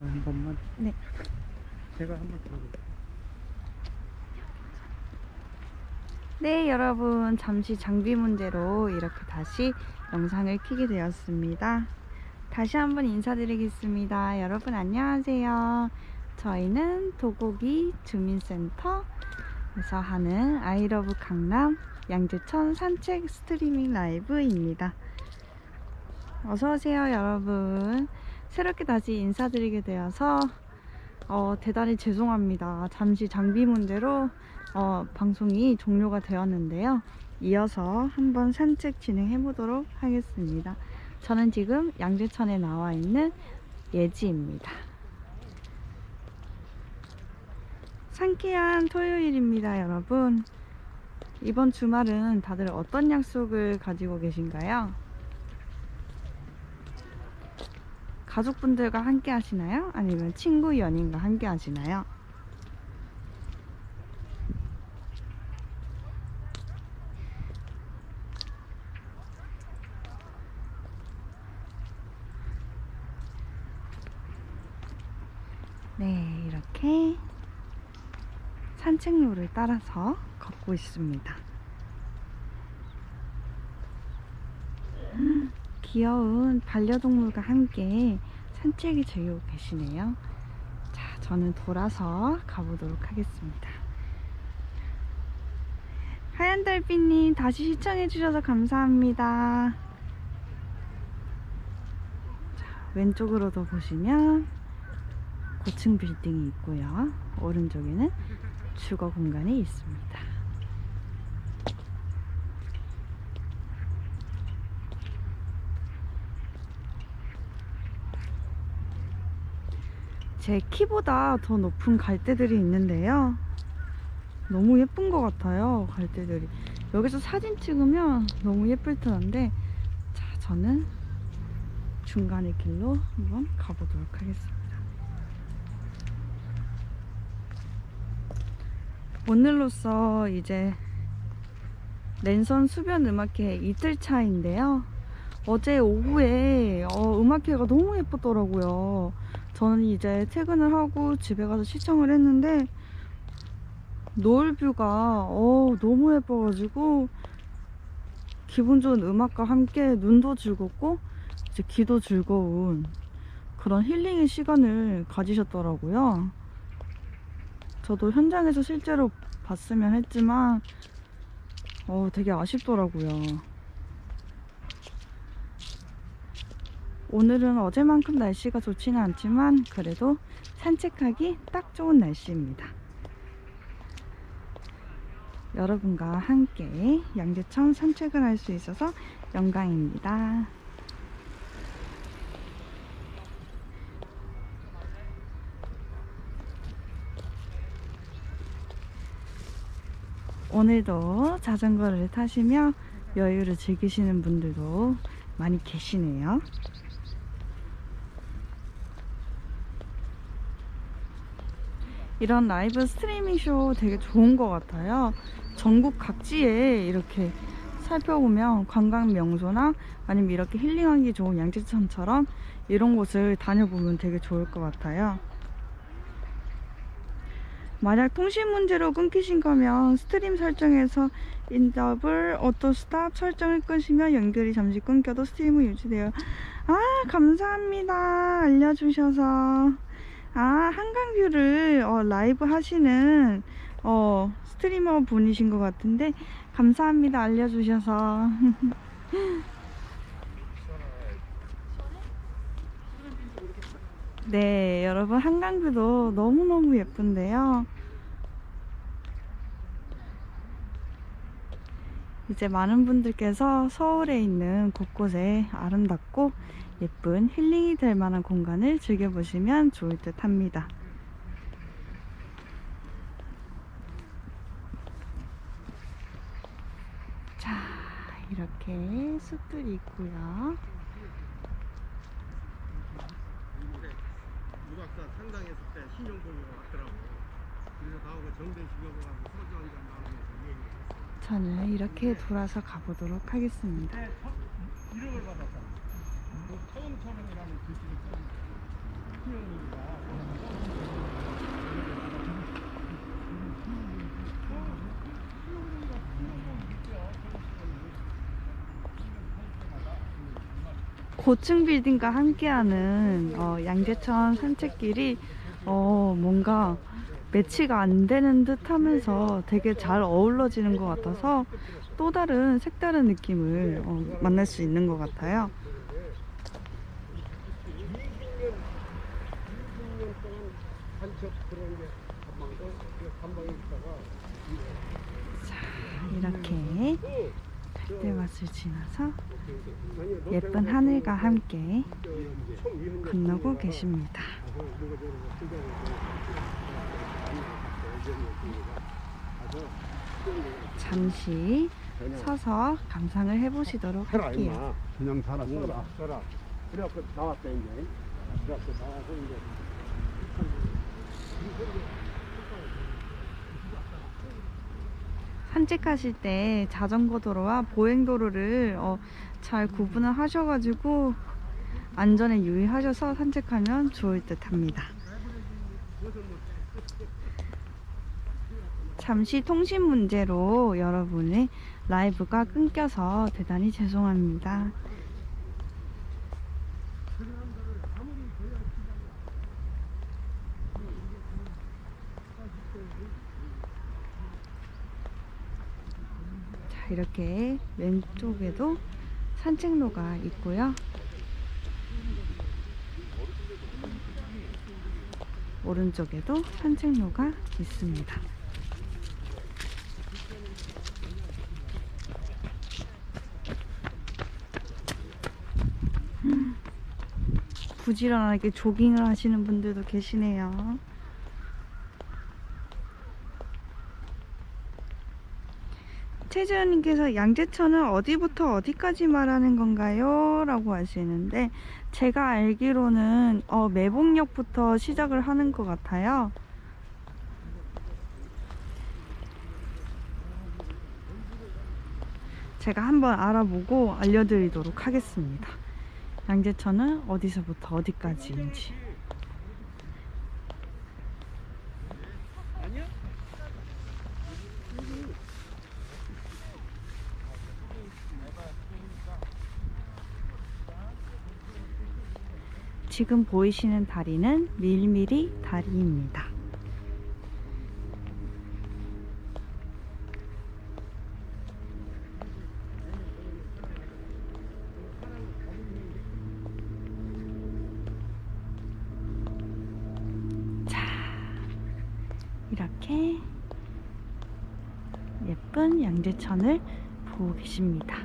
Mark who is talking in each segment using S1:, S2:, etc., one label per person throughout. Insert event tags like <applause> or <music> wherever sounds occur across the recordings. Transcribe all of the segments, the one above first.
S1: 한 번만.
S2: 네.
S1: 제가 한 번 들어볼게요.
S2: 네, 여러분. 잠시 장비 문제로 이렇게 다시 영상을 켜게 되었습니다. 다시 한번 인사드리겠습니다. 여러분, 안녕하세요. 저희는 도곡이 주민센터에서 하는 아이러브 강남 양재천 산책 스트리밍 라이브입니다. 어서오세요, 여러분. 새롭게 다시 인사드리게 되어서 어, 대단히 죄송합니다. 잠시 장비 문제로 어, 방송이 종료가 되었는데요. 이어서 한번 산책 진행해 보도록 하겠습니다. 저는 지금 양재천에 나와 있는 예지입니다. 상쾌한 토요일입니다, 여러분. 이번 주말은 다들 어떤 약속을 가지고 계신가요? 가족분들과 함께 하시나요? 아니면 친구, 연인과 함께 하시나요? 네, 이렇게 산책로를 따라서 걷고 있습니다. 귀여운 반려동물과 함께 산책을 즐기고 계시네요. 자, 저는 돌아서 가보도록 하겠습니다. 하얀 달빛님 다시 시청해주셔서 감사합니다. 자, 왼쪽으로도 보시면 고층 빌딩이 있고요. 오른쪽에는 주거 공간이 있습니다. 제 키보다 더 높은 갈대들이 있는데요. 너무 예쁜 것 같아요, 갈대들이. 여기서 사진 찍으면 너무 예쁠 텐데, 자, 저는 중간의 길로 한번 가보도록 하겠습니다. 오늘로써 이제 랜선 수변 음악회 이틀 차인데요. 어제 오후에 어, 음악회가 너무 예쁘더라고요. 저는 이제 퇴근을 하고 집에 가서 시청을 했는데 노을뷰가 어, 너무 예뻐가지고 기분 좋은 음악과 함께 눈도 즐겁고 이제 귀도 즐거운 그런 힐링의 시간을 가지셨더라고요. 저도 현장에서 실제로 봤으면 했지만 어, 되게 아쉽더라고요. 오늘은 어제만큼 날씨가 좋지는 않지만 그래도 산책하기 딱 좋은 날씨입니다. 여러분과 함께 양재천 산책을 할 수 있어서 영광입니다. 오늘도 자전거를 타시며 여유를 즐기시는 분들도 많이 계시네요. 이런 라이브 스트리밍 쇼 되게 좋은 것 같아요. 전국 각지에 이렇게 살펴보면 관광 명소나 아니면 이렇게 힐링하기 좋은 양재천처럼 이런 곳을 다녀보면 되게 좋을 것 같아요. 만약 통신 문제로 끊기신 거면 스트림 설정에서 인더블 오토 스탑 설정을 끄시면 연결이 잠시 끊겨도 스트림은 유지돼요. 아 감사합니다 알려주셔서 아 한강뷰를 어, 라이브 하시는 어, 스트리머 분이신 것 같은데 감사합니다 알려주셔서. <laughs> 네 여러분 한강뷰도 너무너무 예쁜데요 이제 많은 분들께서 서울에 있는 곳곳에 아름답고 예쁜 힐링이 될 만한 공간을 즐겨보시면 좋을 듯 합니다. 자, 이렇게 숲들이 있고요.
S3: 유학사 상당했을 때 신용보고가 왔더라고. 그래서 나하고 정대 중역을 가서 소주 한잔
S2: 산을 이렇게 돌아서 가보도록 하겠습니다. 고층 빌딩과 함께하는 어, 양재천 산책길이 어, 뭔가 매치가 안 되는 듯 하면서 되게 잘 어우러지는 것 같아서 또 다른 색다른 느낌을 어, 만날 수 있는 것 같아요.
S3: 20년 동안 산책 그런 게 한방도 한방에 있다가
S2: 이렇게 갈대밭을 지나서 예쁜 하늘과 함께 건너고 계십니다. 잠시 서서 감상을 해보시도록
S3: 해라
S2: 할게요.
S3: 임마 그냥 살아 써라 써라 그래갖고 나왔다 이제. 그래갖고 나와서 이제.
S2: 산책하실 때 자전거 도로와 보행 도로를 어, 잘 구분을 하셔가지고 안전에 유의하셔서 산책하면 좋을 듯합니다. 잠시 통신 문제로 여러분의 라이브가 끊겨서 대단히 죄송합니다. 자, 이렇게 왼쪽에도 산책로가 있고요. 오른쪽에도 산책로가 있습니다. 부지런하게 조깅을 하시는 분들도 계시네요. 최재현님께서 양재천은 어디부터 어디까지 말하는 건가요? 라고 하시는데 제가 알기로는 어, 매봉역부터 시작을 하는 것 같아요. 제가 한번 알아보고 알려드리도록 하겠습니다. 양재천은 어디서부터 어디까지인지. 지금 보이시는 다리는 밀밀이 다리입니다. 양재천을 보고 계십니다.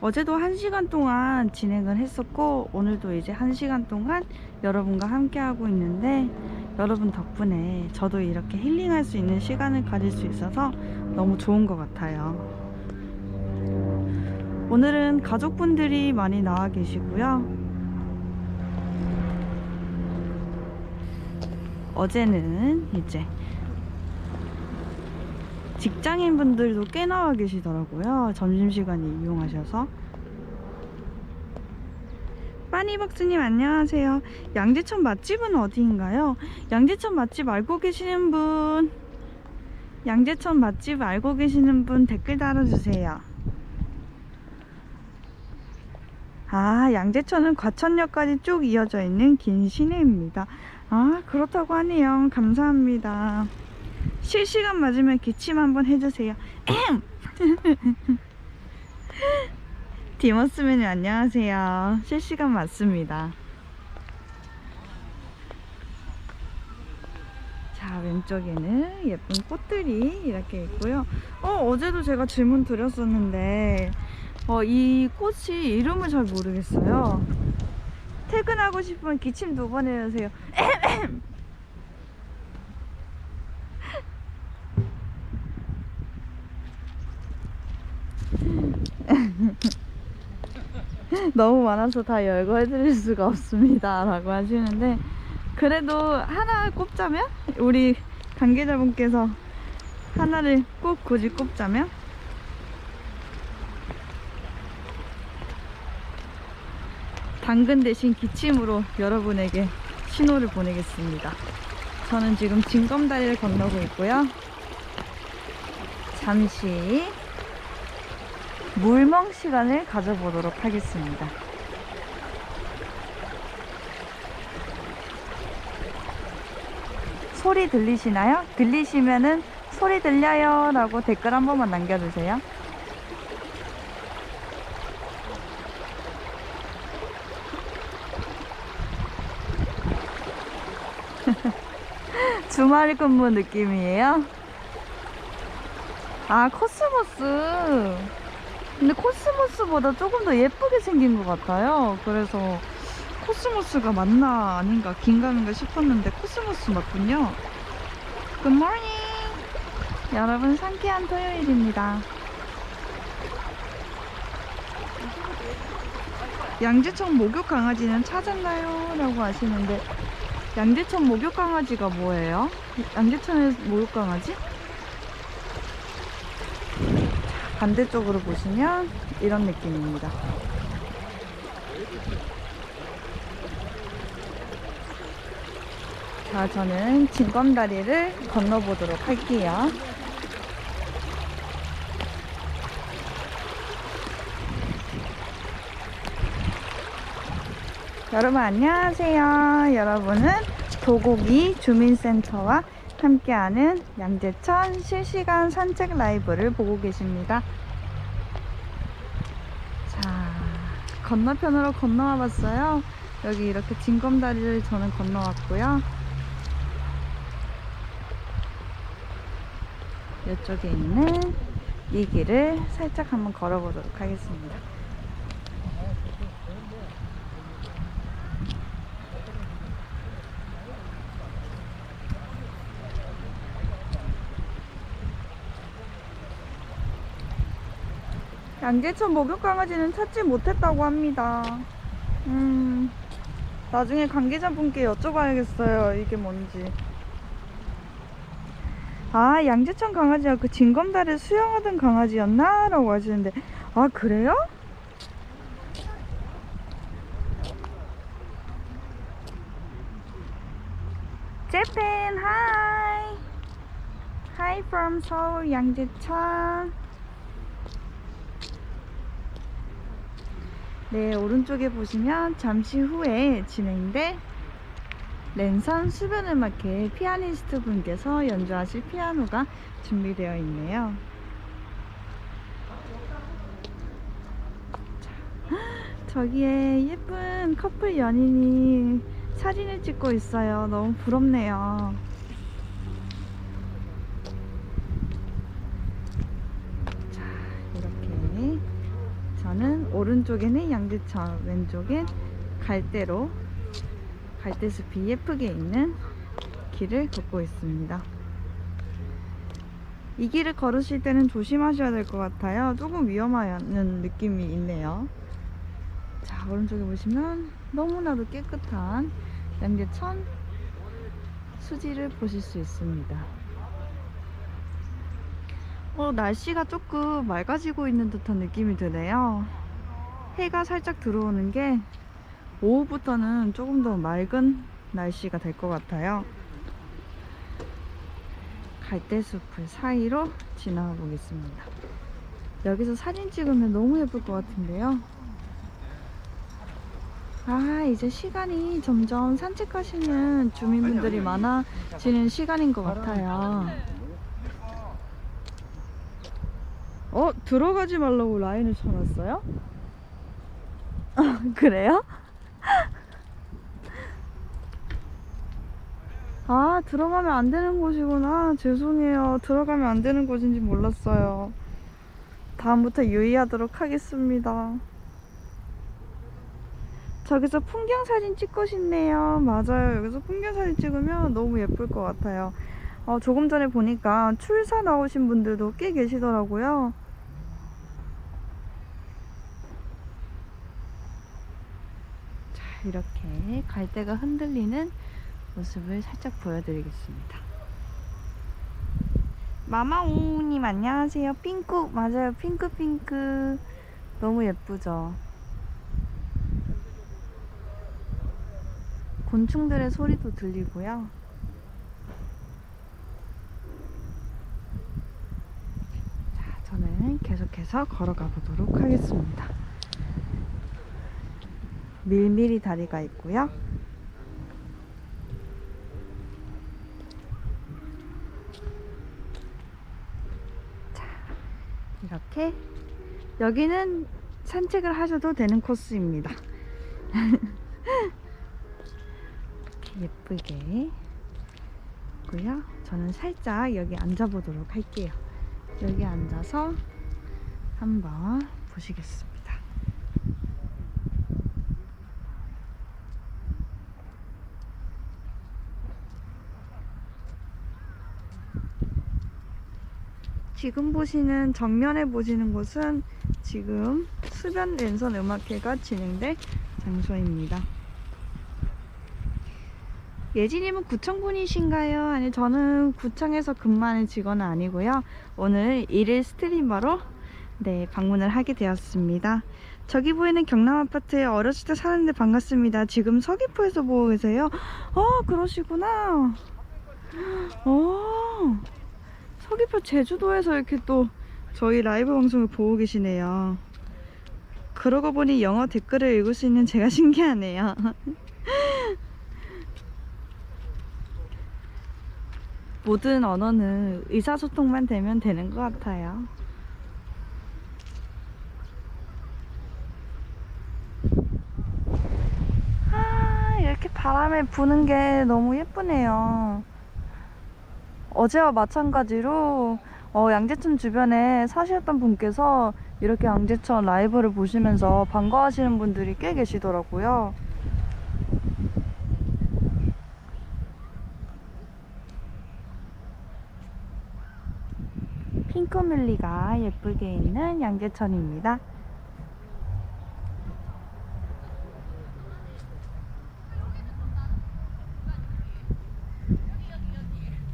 S2: 어제도 한시간 동안 진행을 했었고 오늘도 이제 한시간 동안 여러분과 함께 하고 있는데 여러분 덕분에 저도 이렇게 힐링할 수 있는 시간을 가질 수 있어서 너무 좋은 것 같아요. 오늘은 가족분들이 많이 나와 계시고요. 어제는 이제 직장인 분들도 꽤 나와 계시더라고요. 점심시간에 이용하셔서. 빠니박스님 안녕하세요. 양재천 맛집은 어디인가요? 양재천 맛집 알고 계시는 분, 양재천 맛집 알고 계시는 분 댓글 달아주세요. 아, 양재천은 과천역까지 쭉 이어져 있는 긴 시내입니다. 아, 그렇다고 하네요. 감사합니다. 실시간 맞으면 기침 한번 해주세요. 디머스맨님 안녕하세요. 실시간 맞습니다. 자 왼쪽에는 예쁜 꽃들이 이렇게 있고요. 어 어제도 제가 질문 드렸었는데 어, 이 꽃이 이름을 잘 모르겠어요. 퇴근하고 싶으면 기침 두 번 해주세요. 너무 많아서 다 열거 해드릴 수가 없습니다. 라고 하시는데, 그래도 하나 꼽자면? 우리 관계자분께서 하나를 꼭 굳이 꼽자면? 당근 대신 기침으로 여러분에게 신호를 보내겠습니다. 저는 지금 진검다리를 건너고 있고요. 잠시 물멍 시간을 가져보도록 하겠습니다. 소리 들리시나요? 들리시면은 소리 들려요 라고 댓글 한 번만 남겨주세요. <laughs> 주말 근무 느낌이에요? 아, 코스모스. 근데 코스모스보다 조금 더 예쁘게 생긴 것 같아요. 그래서 코스모스가 맞나 아닌가 긴가민가 싶었는데 코스모스 맞군요. 굿모닝! 여러분 상쾌한 토요일입니다. 양재천 목욕 강아지는 찾았나요? 라고 하시는데 양재천 목욕 강아지가 뭐예요? 양재천의 목욕 강아지? 반대쪽으로 보시면 이런 느낌입니다. 자, 저는 진검다리를 건너보도록 할게요. 여러분 안녕하세요. 여러분은 도곡이 주민센터와 함께하는 양재천 실시간 산책 라이브를 보고 계십니다. 자, 건너편으로 건너와 봤어요. 여기 이렇게 진검다리를 저는 건너왔고요. 이쪽에 있는 이 길을 살짝 한번 걸어보도록 하겠습니다. 양재천 목욕 강아지는 찾지 못했다고 합니다. 음, 나중에 관계자분께 여쭤봐야겠어요. 이게 뭔지. 아, 양재천 강아지가 그 진검다리 수영하던 강아지였나? 라고 하시는데, 아, 그래요? 재팬, 하이! Hi from 서울 양재천. 네, 오른쪽에 보시면 잠시 후에 진행될 랜선 수변 음악회 피아니스트 분께서 연주하실 피아노가 준비되어 있네요. 자, 저기에 예쁜 커플 연인이 사진을 찍고 있어요. 너무 부럽네요. 자, 이렇게 저는 오른쪽에는 양재천, 왼쪽엔 갈대로 갈대숲이 예쁘게 있는 길을 걷고 있습니다. 이 길을 걸으실 때는 조심하셔야 될 것 같아요. 조금 위험하는 느낌이 있네요. 자, 오른쪽에 보시면 너무나도 깨끗한 양재천 수지를 보실 수 있습니다. 어, 날씨가 조금 맑아지고 있는 듯한 느낌이 드네요. 해가 살짝 들어오는 게 오후부터는 조금 더 맑은 날씨가 될 것 같아요. 갈대숲을 사이로 지나가 보겠습니다. 여기서 사진 찍으면 너무 예쁠 것 같은데요. 아, 이제 시간이 점점 산책 하시는 주민분들이 많아지는 시간인 것 같아요. 어, 들어가지 말라고 라인을 쳐놨어요? 그래요? <laughs> 아, 들어가면 안 되는 곳이구나. 죄송해요. 들어가면 안 되는 곳인지 몰랐어요. 다음부터 유의하도록 하겠습니다. 저기서 풍경 사진 찍고 싶네요. 맞아요. 여기서 풍경 사진 찍으면 너무 예쁠 것 같아요. 어, 조금 전에 보니까 출사 나오신 분들도 꽤 계시더라고요. 자, 이렇게 갈대가 흔들리는 모습을 살짝 보여드리겠습니다. 마마오님 안녕하세요. 핑크 맞아요. 핑크 핑크 너무 예쁘죠. 곤충들의 소리도 들리고요. 자, 저는 계속해서 걸어가 보도록 하겠습니다. 밀밀이 다리가 있고요. 자, 이렇게 여기는 산책을 하셔도 되는 코스입니다. <laughs> 예쁘게 있고요. 저는 살짝 여기 앉아보도록 할게요. 여기 앉아서 한번 보시겠습니다. 지금 보시는 정면에 보시는 곳은 지금 수변 랜선 음악회가 진행될 장소입니다. 예진님은 구청 분이신가요? 아니 저는 구청에서 근무하는 직원은 아니고요. 오늘 일일 스트리머로 네 방문을 하게 되었습니다. 저기 보이는 경남 아파트에 어렸을 때 사는데 반갑습니다. 지금 서귀포에서 보고 계세요? 어 그러시구나. 어 서귀포 제주도에서 이렇게 또 저희 라이브 방송을 보고 계시네요. 그러고 보니 영어 댓글을 읽을 수 있는 제가 <laughs> 신기하네요. 모든 언어는 의사소통만 되면 되는 것 같아요. 아, 이렇게 바람에 부는 게 너무 예쁘네요. 어제와 마찬가지로 어, 양재천 주변에 사시던 분께서 이렇게 양재천 라이브를 보시면서 반가워하시는 분들이 꽤 계시더라고요. 핑크뮬리가 예쁘게 있는 양재천입니다.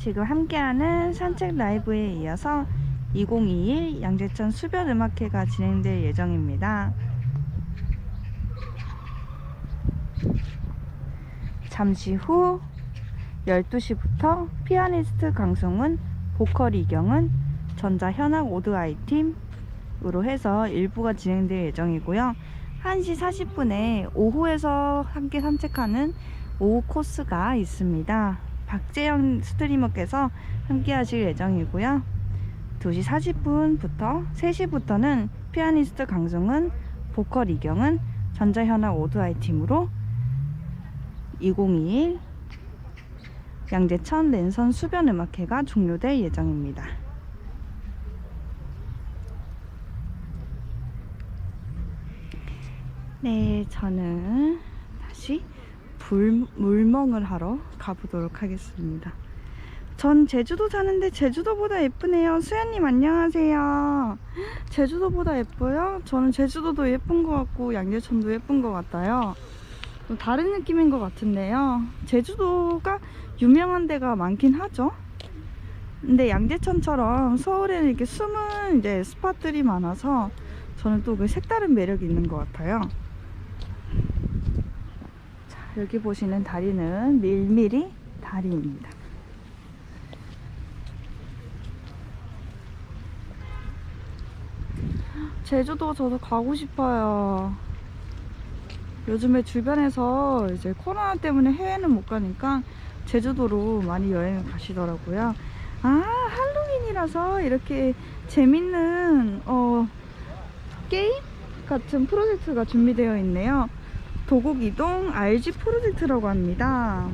S2: 지금 함께하는 산책 라이브에 이어서 2021 양재천 수변 음악회가 진행될 예정입니다. 잠시 후 12시부터 피아니스트 강성훈, 보컬 이경은, 전자 현악 오드 아이팀으로 해서 일부가 진행될 예정이고요. 1시 40분에 오후에서 함께 산책하는 오후 코스가 있습니다. 박재영 스트리머께서 함께 하실 예정이고요. 2시 40분부터 3시부터는 피아니스트 강성은, 보컬 이경은, 전자현악 오드아이 팀으로 2021 양재천 랜선 수변 음악회가 종료될 예정입니다. 네, 저는 다시 불, 물멍을 하러 가보도록 하겠습니다. 전 제주도 사는데 제주도보다 예쁘네요. 수연님 안녕하세요. 제주도보다 예뻐요? 저는 제주도도 예쁜 것 같고 양재천도 예쁜 것 같아요. 좀 다른 느낌인 것 같은데요. 제주도가 유명한 데가 많긴 하죠. 근데 양재천처럼 서울에는 이렇게 숨은 이제 스팟들이 많아서 저는 또 그 색다른 매력이 있는 것 같아요. 자, 여기 보시는 다리는 밀밀이 다리입니다. 제주도 저도 가고 싶어요. 요즘에 주변에서 이제 코로나 때문에 해외는 못 가니까 제주도로 많이 여행을 가시더라고요. 아, 할로윈이라서 이렇게 재밌는 어, 게임 같은 프로젝트가 준비되어 있네요. 도곡 이동 RG 프로젝트라고 합니다.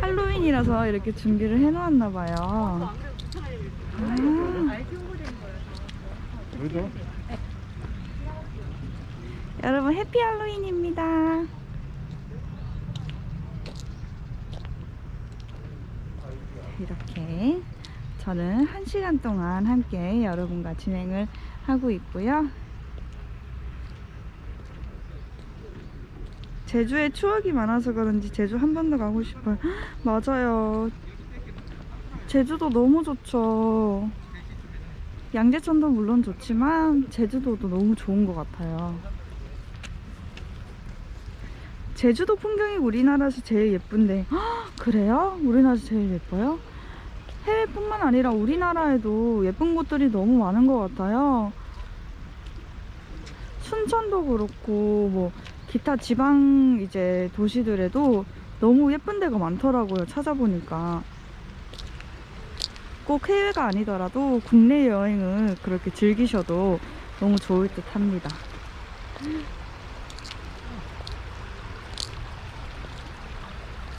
S2: 할로윈이라서 이렇게 준비를 해놓았나 봐요. 아, 여러분 해피 할로윈입니다. 이렇게 저는 한 시간 동안 함께 여러분과 진행을 하고 있고요. 제주에 추억이 많아서 그런지 제주 한 번 더 가고 싶어요. <gasps> 맞아요. 제주도 너무 좋죠. 양재천도 물론 좋지만 제주도도 너무 좋은 것 같아요. 제주도 풍경이 우리나라에서 제일 예쁜데 헉, <gasps> 그래요? 우리나라에서 제일 예뻐요? 해외뿐만 아니라 우리나라에도 예쁜 곳들이 너무 많은 것 같아요. 순천도 그렇고 뭐 기타 지방 이제 도시들에도 너무 예쁜 데가 많더라고요. 찾아보니까 꼭 해외가 아니더라도 국내 여행을 그렇게 즐기셔도 너무 좋을 듯 합니다.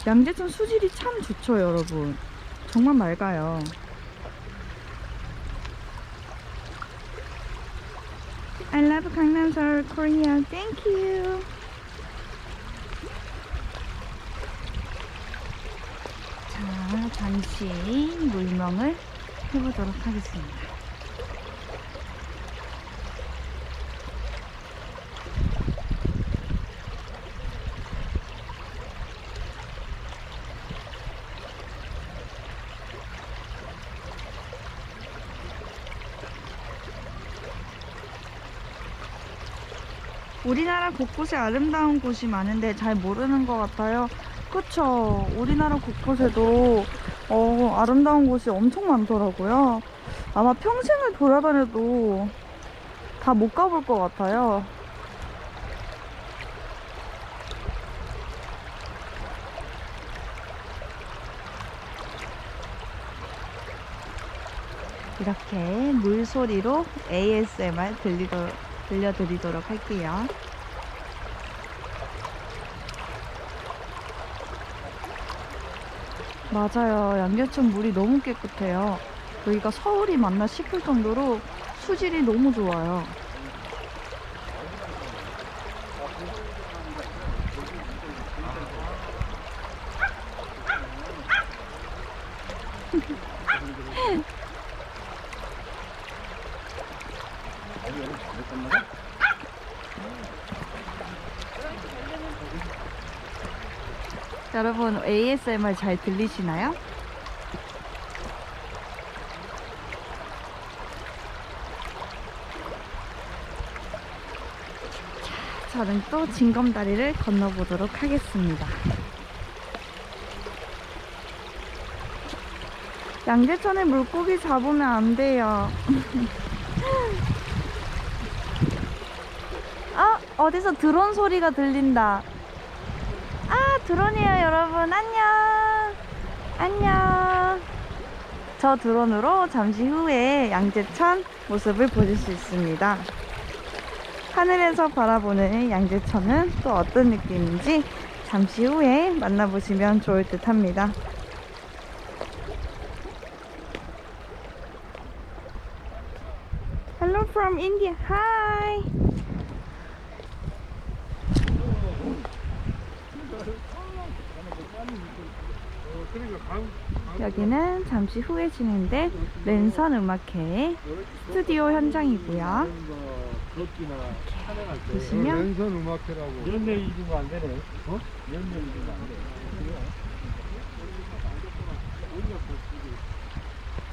S2: 양재천 수질이 참 좋죠, 여러분. 정말 맑아요. I love Seoul, Korea. Thank you. 자, 잠시 물멍을 해보도록 하겠습니다. 우리나라 곳곳에 아름다운 곳이 많은데 잘 모르는 것 같아요. 그쵸. 우리나라 곳곳에도 어, 아름다운 곳이 엄청 많더라고요. 아마 평생을 돌아다녀도 다 못 가볼 것 같아요. 이렇게 물소리로 ASMR 들리도, 들려드리도록 할게요. 맞아요. 양재천 물이 너무 깨끗해요. 여기가 서울이 맞나 싶을 정도로 수질이 너무 좋아요. 여러분 ASMR 잘 들리시나요? 자, 저는 또 징검다리를 건너보도록 하겠습니다. 양재천에 물고기 잡으면 안 돼요. <laughs> 어, 어디서 드론 소리가 들린다. 아, 드론이에요, 여러분. 안녕. 안녕. 저 드론으로 잠시 후에 양재천 모습을 보실 수 있습니다. 하늘에서 바라보는 양재천은 또 어떤 느낌인지 잠시 후에 만나보시면 좋을 듯 합니다. Hello from India. Hi.
S3: 어, 그러니까 강, 강
S2: 여기는 잠시 후에 진행될 랜선 음악회 스튜디오 현장이고요. 보시면
S3: 랜선 음악회라고.
S4: 연내 이주가 안 되네. 어? 연내 이주가 안 돼.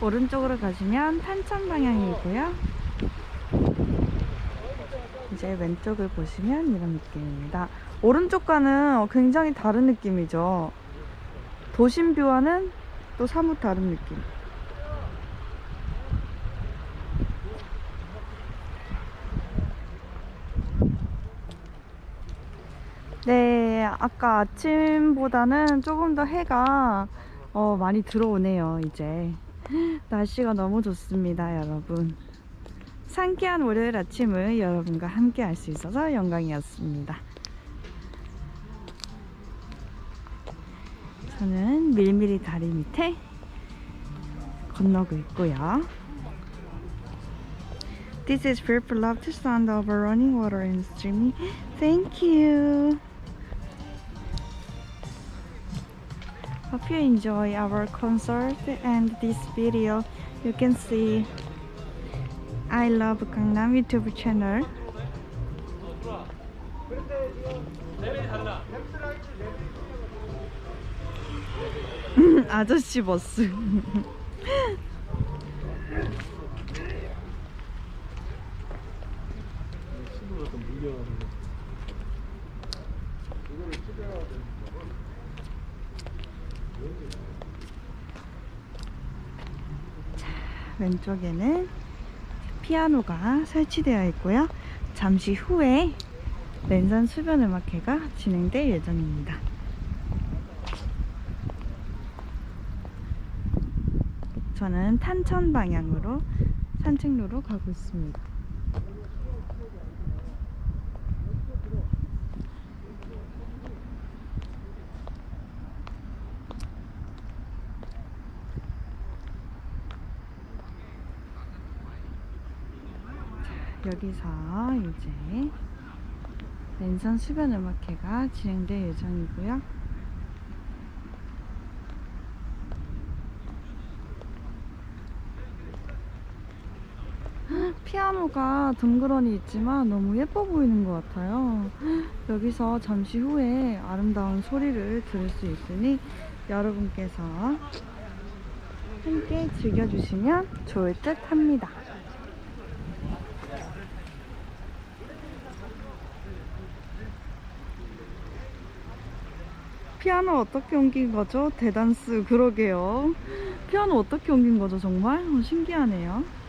S2: 오른쪽으로 가시면 탄천 방향이고요. 이제 왼쪽을 보시면 이런 느낌입니다. 오른쪽과는 굉장히 다른 느낌이죠. 도심 뷰와는 또 사뭇 다른 느낌. 네, 아까 아침보다는 조금 더 해가 어, 많이 들어오네요, 이제. <laughs> 날씨가 너무 좋습니다, 여러분. 상쾌한 월요일 아침을 여러분과 함께 할 수 있어서 영광이었습니다. 저는 밀밀히 다리 밑에 건너고 있고요. This is beautiful love to sound of running water and streaming. Thank you. Hope you enjoy our concert and this video. You can see I love Gangnam YouTube channel. 아저씨 버스.
S4: 밀려가지고.
S2: 왼쪽에는 피아노가 설치되어 있고요. 잠시 후에 랜선 수변 음악회가 진행될 예정입니다. 저는 탄천 방향으로 산책로로 가고 있습니다. 여기서 이제 랜선 수변 음악회가 진행될 예정이고요. 피아노가 덩그러니 있지만 너무 예뻐 보이는 것 같아요. <gasps> 여기서 잠시 후에 아름다운 소리를 들을 수 있으니 여러분께서 함께 즐겨주시면 좋을 듯 합니다. 피아노 어떻게 옮긴 거죠? 대단스 그러게요. 피아노 어떻게 옮긴 거죠 정말? 어, 신기하네요.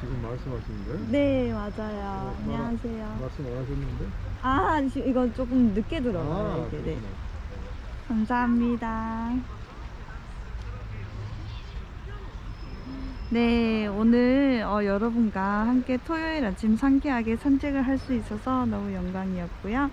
S4: 지금 말씀하시는데?
S2: 네 맞아요.
S4: 어,
S2: 안녕하세요.
S4: 말씀 안 하셨는데?
S2: 아 지금 이건 조금 늦게 들어가요 이게. 네.
S4: 그렇구나.
S2: 감사합니다. 네, 오늘 어, 여러분과 함께 토요일 아침 상쾌하게 산책을 할 수 있어서 너무 영광이었고요.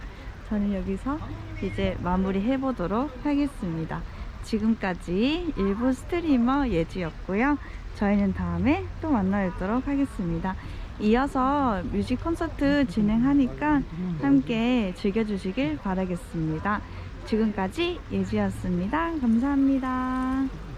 S2: 저는 여기서 이제 마무리 해보도록 하겠습니다. 지금까지 일부 스트리머 예지였고요. 저희는 다음에 또 만나 뵙도록 하겠습니다. 이어서 뮤직 콘서트 진행하니까 함께 즐겨주시길 바라겠습니다. 지금까지 예지였습니다. 감사합니다.